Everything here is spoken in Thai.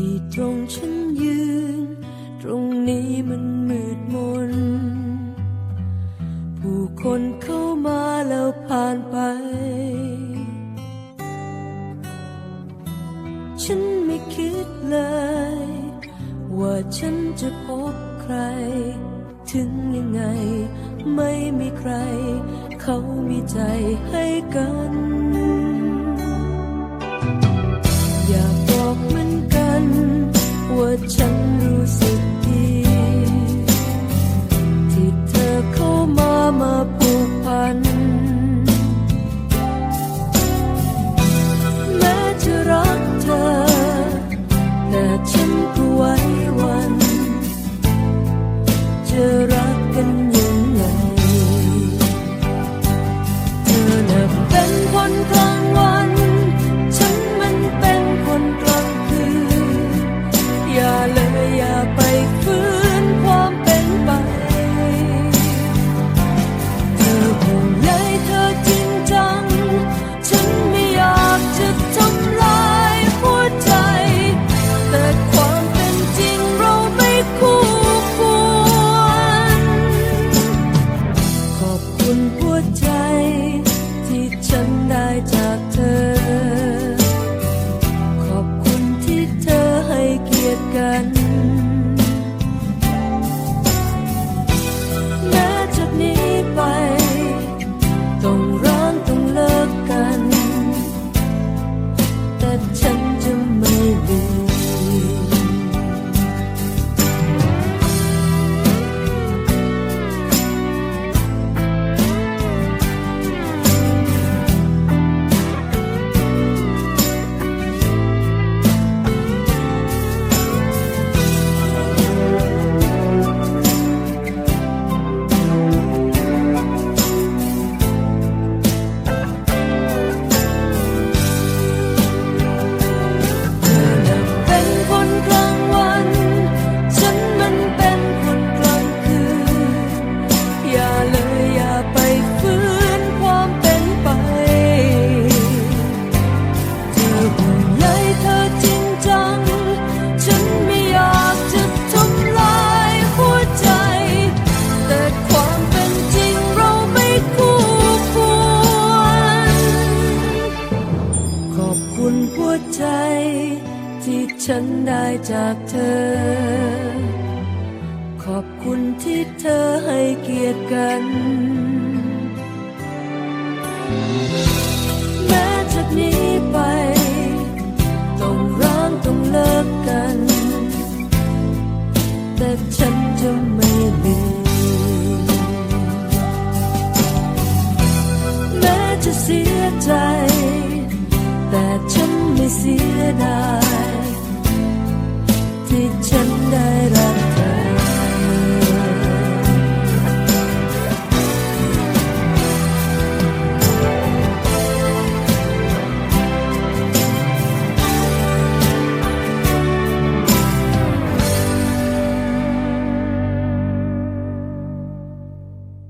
ที่ตรงฉันยืน ตรงนี้มันมืดมน ผู้คนเข้ามาแล้วผ่านไป ฉันไม่คิดเลย ว่าฉันจะพบใคร ถึงยังไง ไม่มีใคร เขามีใจให้กัน ใจที่ฉันได้จากเธอ ขอบคุณที่เธอให้เกียรติกัน แม้จากนี้ไป ต้องร้างต้องเลิกกัน แต่ฉัน